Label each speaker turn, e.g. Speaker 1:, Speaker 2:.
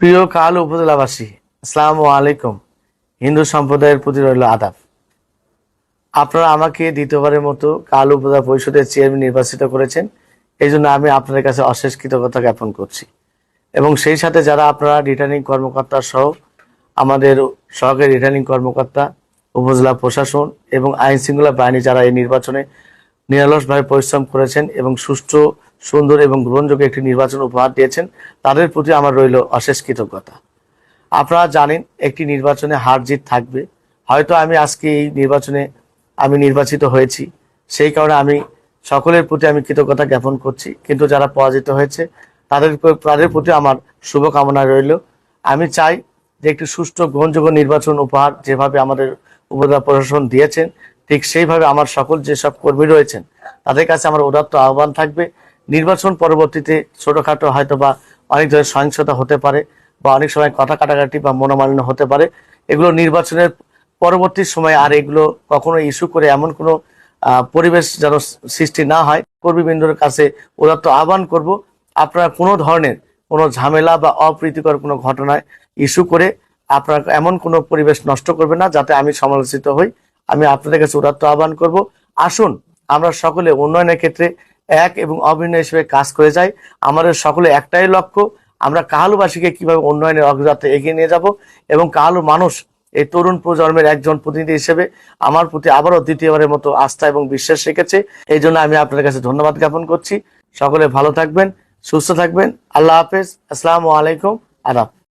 Speaker 1: প্রিয় কাল উপজেলাবাসী, আসসালামু আলাইকুম। হিন্দু সম্প্রদায়ের প্রতি রইল আদাব। আপনারা আমাকে দ্বিতীয়বারের মতো কাল উপজেলা পরিষদের চেয়ারম্যান নির্বাচিত করেছেন এই জন্য আমি আপনাদের কাছে অশেষ কৃতজ্ঞতা জ্ঞাপন করছি। এবং সেই সাথে যারা আপনারা রিটার্নিং কর্মকর্তা সহ আমাদের সহকারী রিটার্নিং কর্মকর্তা, উপজেলা প্রশাসন এবং আইন শৃঙ্খলা বাহিনী যারা এই নির্বাচনে নিরলসভাবে পরিশ্রম করেছেন এবং সুষ্ঠু, সুন্দর এবং গ্রহণযোগ্য একটি নির্বাচন উপহার দিয়েছেন, তাদের প্রতি আমার রইল অশেষ কৃতজ্ঞতা। আপনারা জানেন একটি নির্বাচনে হার জিত থাকবে। হয়তো আমি আজকে এই নির্বাচনে আমি নির্বাচিত হয়েছি। সেই কারণে আমি সকলের প্রতি আমি কৃতজ্ঞতা জ্ঞাপন করছি। কিন্তু যারা পরাজিত হয়েছে, তাদের তাদের প্রতি আমার শুভকামনা রইল। আমি চাই যে একটি সুষ্ঠু, গ্রহণযোগ্য নির্বাচন উপহার যেভাবে আমাদের উপজেলা প্রশাসন দিয়েছেন ঠিক সেইভাবে আমার সকল যেসব কর্মী রয়েছেন, তাদের কাছে আমার উদাত্ত আহ্বান থাকবে। নির্বাচন পরবর্তীতে ছোটখাটো হয়তো বা অনেক ধরনের সহিংসতা হতে পারে বা অনেক সময় কথা কাটাকাটি বা মনোমালিন্য হতে পারে। এগুলো নির্বাচনের পরবর্তী সময় আর এগুলো কখনো ইস্যু করে এমন কোনো পরিবেশ যেন সৃষ্টি না হয়। কর্মীবৃন্দর কাছে উদাত্ত আহ্বান করব, আপনারা কোনো ধরনের কোনো ঝামেলা বা অপ্রীতিকর কোনো ঘটনায় ইস্যু করে আপনারা এমন কোনো পরিবেশ নষ্ট করবে না, যাতে আমি সমালোচিত হই। আমি আপনাদের কাছে উদাত্ত আহ্বান করব। আসুন, আমরা সকলে উন্নয়নের ক্ষেত্রে এক এবং অভিন্ন হিসেবে কাজ করে যাই। আমাদের সকলে একটাই লক্ষ্য, আমরা কাহালুবাসীকে কীভাবে উন্নয়নের অগ্রযাত্রা এগিয়ে নিয়ে যাব এবং কাহালু মানুষ, এই তরুণ প্রজন্মের একজন প্রতিনিধি হিসেবে আমার প্রতি আবারও দ্বিতীয়বারের মতো আস্থা এবং বিশ্বাস রেখেছে। এই জন্য আমি আপনাদের কাছে ধন্যবাদ জ্ঞাপন করছি। সকলে ভালো থাকবেন, সুস্থ থাকবেন। আল্লাহ হাফেজ। আসসালামু আলাইকুম। আদাব।